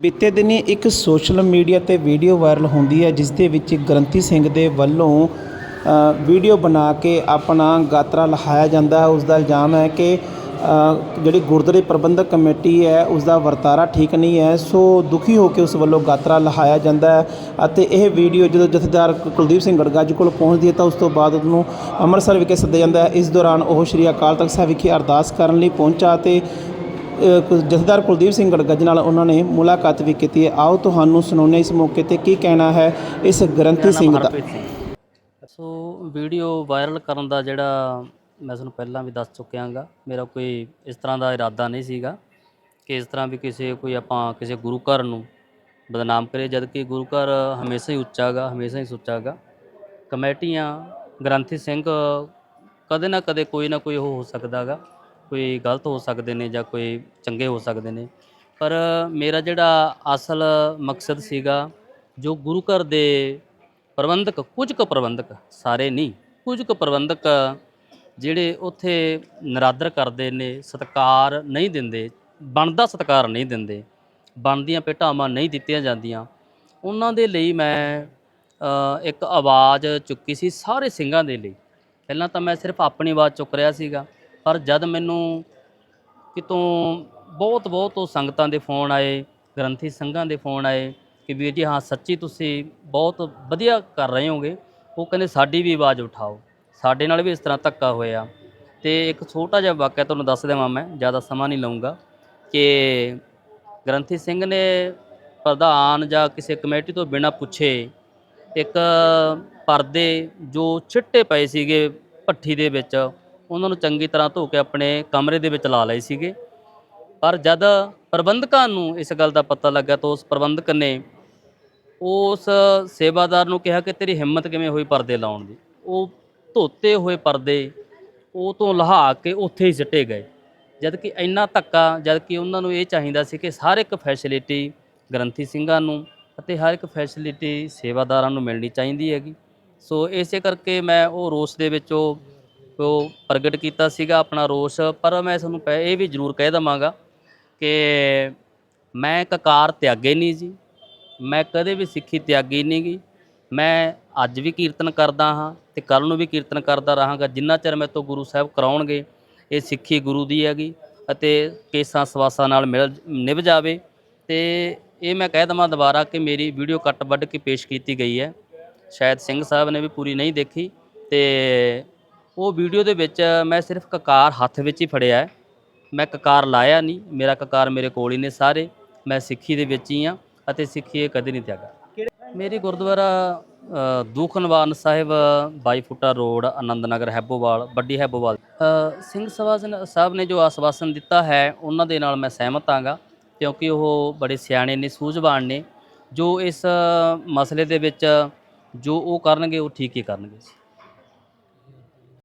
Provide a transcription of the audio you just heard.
ਬੀਤੇ ਦਿਨੀ ਇੱਕ ਸੋਸ਼ਲ ਮੀਡੀਆ ਤੇ ਵੀਡੀਓ ਵਾਇਰਲ ਹੁੰਦੀ ਹੈ ਜਿਸ ਦੇ ਵਿੱਚ ਗ੍ਰੰਥੀ ਸਿੰਘ ਦੇ ਵੱਲੋਂ ਵੀਡੀਓ ਬਣਾ ਕੇ ਆਪਣਾ ਗਾਤਰਾ ਲਹਾਇਆ ਜਾਂਦਾ ਹੈ। ਉਸ ਦਾ ਇਲਜ਼ਾਮ ਹੈ ਕਿ ਜਿਹੜੀ ਗੁਰਦੁਆਰੇ ਪ੍ਰਬੰਧਕ ਕਮੇਟੀ ਹੈ ਉਸ ਦਾ ਵਰਤਾਰਾ ਠੀਕ ਨਹੀਂ ਹੈ। ਸੋ ਦੁਖੀ ਹੋ ਕੇ ਉਸ ਵੱਲੋਂ ਗਾਤਰਾ ਲਹਾਇਆ ਜਾਂਦਾ ਹੈ ਅਤੇ ਇਹ ਵੀਡੀਓ ਜਦੋਂ ਜਥੇਦਾਰ ਕੁਲਦੀਪ ਸਿੰਘ ਗੜਗਾ ਜੀ ਕੋਲ ਪਹੁੰਚਦੀ ਹੈ, ਤਾਂ ਉਸ ਤੋਂ ਬਾਅਦ ਉਹਨੂੰ ਅੰਮ੍ਰਿਤਸਰ ਵਿਖੇ ਸੱਦਿਆ ਜਾਂਦਾ ਹੈ। ਇਸ ਦੌਰਾਨ ਉਹ ਸ਼੍ਰੀ ਅਕਾਲ ਤਖਤ ਸਾਹਿਬ ਵਿਖੇ ਅਰਦਾਸ ਕਰਨ ਲਈ ਪਹੁੰਚਾ ਤੇ ਜਥੇਦਾਰ ਕੁਲਦੀਪ ਸਿੰਘ ਗੜਗੱਜ ਨਾਲ ਉਹਨਾਂ ਨੇ ਮੁਲਾਕਾਤ ਵੀ ਕੀਤੀ ਹੈ। ਆਓ ਤੁਹਾਨੂੰ ਸੁਣਾਉਂਦੇ ਇਸ ਮੌਕੇ ਤੇ ਕੀ ਕਹਿਣਾ ਹੈ ਇਸ ਗ੍ਰੰਥੀ ਸਿੰਘ ਦਾ। ਸੋ ਵੀਡੀਓ ਵਾਇਰਲ ਕਰਨ ਦਾ ਜਿਹੜਾ ਮੈਂ ਤੁਹਾਨੂੰ ਪਹਿਲਾਂ ਵੀ ਦੱਸ ਚੁੱਕਿਆਗਾ ਮੇਰਾ ਕੋਈ ਇਸ ਤਰ੍ਹਾਂ ਦਾ ਇਰਾਦਾ ਨਹੀਂ ਸੀਗਾ ਕਿ ਇਸ ਤਰ੍ਹਾਂ ਵੀ ਕਿਸੇ ਕੋਈ ਆਪਾਂ ਕਿਸੇ ਗੁਰੂ ਘਰ ਨੂੰ ਬਦਨਾਮ ਕਰੇ ਜਦ ਕਿ ਗੁਰੂ ਘਰ ਹਮੇਸ਼ਾ ਹੀ ਉੱਚਾਗਾ ਹਮੇਸ਼ਾ ਹੀ ਸੁੱਚਾਗਾ ਕਮੇਟੀਆਂ ਗ੍ਰੰਥੀ ਸਿੰਘ ਕਦੇ ਨਾ ਕਦੇ ਕੋਈ ਨਾ ਕੋਈ ਉਹ ਹੋ ਸਕਦਾਗਾ ਕੋਈ ਗਲਤ ਹੋ ਸਕਦੇ ਨੇ ਜਾਂ ਕੋਈ ਚੰਗੇ ਹੋ ਸਕਦੇ ਨੇ। ਪਰ ਮੇਰਾ ਜਿਹੜਾ ਅਸਲ ਮਕਸਦ ਸੀਗਾ, ਜੋ ਗੁਰੂ ਘਰ ਦੇ ਪ੍ਰਬੰਧਕ, ਕੁਝ ਕੁ ਪ੍ਰਬੰਧਕ, ਸਾਰੇ ਨਹੀਂ, ਕੁਝ ਕੁ ਪ੍ਰਬੰਧਕ ਜਿਹੜੇ ਉੱਥੇ ਨਰਾਦਰ ਕਰਦੇ ਨੇ, ਸਤਕਾਰ ਨਹੀਂ ਦਿੰਦੇ, ਬਣਦਾ ਸਤਕਾਰ ਨਹੀਂ ਦਿੰਦੇ, ਬਣਦੀਆਂ ਭੇਟਾਵਾਂ ਨਹੀਂ ਦਿੱਤੀਆਂ ਜਾਂਦੀਆਂ, ਉਹਨਾਂ ਦੇ ਲਈ ਮੈਂ ਇੱਕ ਆਵਾਜ਼ ਚੁੱਕੀ ਸੀ ਸਾਰੇ ਸਿੰਘਾਂ ਦੇ ਲਈ। ਪਹਿਲਾਂ ਤਾਂ ਮੈਂ ਸਿਰਫ ਆਪਣੀ ਆਵਾਜ਼ ਚੁੱਕ ਰਿਹਾ ਸੀਗਾ। ਪਰ ਜਦ ਮੈਨੂੰ ਕਿਤੋਂ ਬਹੁਤ ਬਹੁਤ ਉਹ ਸੰਗਤਾਂ ਦੇ ਫੋਨ ਆਏ, ਗ੍ਰੰਥੀ ਸੰਘਾਂ ਦੇ ਫੋਨ ਆਏ ਕਿ ਵੀਰ ਜੀ, ਹਾਂ, ਸੱਚੀ ਤੁਸੀਂ ਬਹੁਤ ਵਧੀਆ ਕਰ ਰਹੇ ਹੋਗੇ। ਉਹ ਕਹਿੰਦੇ, ਸਾਡੀ ਵੀ ਆਵਾਜ਼ ਉਠਾਓ। ਸਾਡੇ ਨਾਲ ਵੀ ਇਸ ਤਰ੍ਹਾਂ ਧੱਕਾ ਹੋਇਆ। ਤੇ ਇੱਕ ਛੋਟਾ ਜਿਹਾ ਵਾਕਿਆ ਤੁਹਾਨੂੰ ਦੱਸ ਦੇਵਾਂ ਮੈਂ, ਜ਼ਿਆਦਾ ਸਮਾਂ ਨਹੀਂ ਲਵਾਂਗਾ ਕਿ ਗ੍ਰੰਥੀ ਸਿੰਘ ਨੇ ਪ੍ਰਧਾਨ ਜਾਂ ਕਿਸੇ ਕਮੇਟੀ ਤੋਂ ਬਿਨਾਂ ਪੁੱਛੇ ਇੱਕ ਪਰਦੇ ਜੋ ਛਿੱਟੇ ਪਏ ਸੀਗੇ ਭੱਠੀ ਦੇ ਵਿੱਚ ਉਹਨਾਂ ਨੂੰ ਚੰਗੀ ਤਰ੍ਹਾਂ ਧੋ ਕੇ ਆਪਣੇ ਕਮਰੇ ਦੇ ਵਿੱਚ ਲਾ ਲਏ ਸੀਗੇ। ਪਰ ਜਦ ਪ੍ਰਬੰਧਕਾਂ ਨੂੰ ਇਸ ਗੱਲ ਦਾ ਪਤਾ ਲੱਗਾ ਤਾਂ ਉਸ ਪ੍ਰਬੰਧਕ ਨੇ ਉਸ ਸੇਵਾਦਾਰ ਨੂੰ ਕਿਹਾ ਕਿ ਤੇਰੀ ਹਿੰਮਤ ਕਿਵੇਂ ਹੋਈ ਪਰਦੇ ਲਾਉਣ ਦੀ? ਉਹ ਧੋਤੇ ਹੋਏ ਪਰਦੇ ਉਹ ਤੋਂ ਲਹਾ ਕੇ ਉੱਥੇ ਹੀ ਸਿੱਟੇ ਗਏ। ਜਦ ਕਿ ਇੰਨਾ ਧੱਕਾ ਜਦ ਕਿ ਉਹਨਾਂ ਨੂੰ ਇਹ ਚਾਹੀਦਾ ਸੀ ਕਿ ਹਰ ਇੱਕ ਫੈਸਿਲਿਟੀ ਗ੍ਰੰਥੀ ਸਿੰਘਾਂ ਨੂੰ ਅਤੇ ਹਰ ਇੱਕ ਫੈਸਿਲਿਟੀ ਸੇਵਾਦਾਰਾਂ ਨੂੰ ਮਿਲਣੀ ਚਾਹੀਦੀ ਹੈਗੀ। ਸੋ ਇਸੇ ਕਰਕੇ ਮੈਂ ਉਹ ਰੋਸ ਦੇ ਵਿੱਚ ਉਹ ਉਹ ਪ੍ਰਗਟ ਕੀਤਾ ਸੀਗਾ ਆਪਣਾ ਰੋਸ, ਪਰ ਮੈਂ ਤੁਹਾਨੂੰ ਪੈ ਇਹ ਵੀ ਜ਼ਰੂਰ ਕਹਿ ਦਵਾਂਗਾ ਕਿ ਮੈਂ ਕਕਾਰ ਤਿਆਗੇ ਨਹੀਂ ਜੀ। ਮੈਂ ਕਦੇ ਵੀ ਸਿੱਖੀ ਤਿਆਗੀ ਨਹੀਂ ਗੀ। ਮੈਂ ਅੱਜ ਵੀ ਕੀਰਤਨ ਕਰਦਾ ਹਾਂ ਤੇ ਕੱਲ ਨੂੰ ਵੀ ਕੀਰਤਨ ਕਰਦਾ ਰਹਾਂਗਾ। ਜਿੰਨਾ ਚਿਰ ਮੇਰੇ ਤੋਂ ਗੁਰੂ ਸਾਹਿਬ ਕਰਾਉਣਗੇ, ਇਹ ਸਿੱਖੀ ਗੁਰੂ ਦੀ ਹੈਗੀ ਅਤੇ ਕੇਸਾਂ ਸਵਾਸਾਂ ਨਾਲ ਮਿਲ, ਨਿਭ ਜਾਵੇ। ਤੇ ਇਹ ਮੈਂ ਕਹਿ ਦਵਾਂ ਦੁਬਾਰਾ ਕਿ ਮੇਰੀ ਵੀਡੀਓ ਕੱਟ ਵੱਢ ਕੇ ਪੇਸ਼ ਕੀਤੀ ਗਈ ਹੈ। ਸ਼ਾਇਦ ਸਿੰਘ ਸਾਹਿਬ ਨੇ ਵੀ ਪੂਰੀ ਨਹੀਂ ਦੇਖੀ ਤੇ ਉਹ ਵੀਡੀਓ ਦੇ ਵਿੱਚ ਮੈਂ ਸਿਰਫ ਕਕਾਰ ਹੱਥ ਵਿੱਚ ਹੀ ਫੜਿਆ ਹੈ। ਮੈਂ ਕਕਾਰ ਲਾਇਆ ਨਹੀਂ ਮੇਰਾ ਕਕਾਰ ਮੇਰੇ ਕੋਲ ਹੀ ਨੇ ਸਾਰੇ। ਮੈਂ ਸਿੱਖੀ ਦੇ ਵਿੱਚ ਹੀ ਆ ਅਤੇ ਸਿੱਖੀ ਇਹ ਕਦੇ ਨਹੀਂ ਤਿਆਗਾ। ਮੇਰੀ ਗੁਰਦੁਆਰਾ ਅ, ਦੂਖ ਸਾਹਿਬ 22 ਫੁੱਟਾ ਰੋਡ ਆਨੰਦ ਨਗਰ ਹੈਬੋਵਾਲ ਵੱਡੀ ਹੈਬੋਵਾਲ। ਸਿੰਘ ਸਭਾ ਸਾਹਿਬ ਨੇ ਜੋ ਆਸਵਾਸਨ ਦਿੱਤਾ ਹੈ ਉਹਨਾਂ ਦੇ ਨਾਲ ਮੈਂ ਸਹਿਮਤ ਹਾਂਗਾ ਕਿਉਂਕਿ ਉਹ ਬੜੇ ਸਿਆਣੇ ਨੇ ਸੂਝਵਾਨ ਨੇ। ਜੋ ਇਸ ਮਸਲੇ ਦੇ ਵਿੱਚ ਜੋ ਉਹ ਕਰਨਗੇ ਉਹ ਠੀਕ ਹੀ ਕਰਨਗੇ।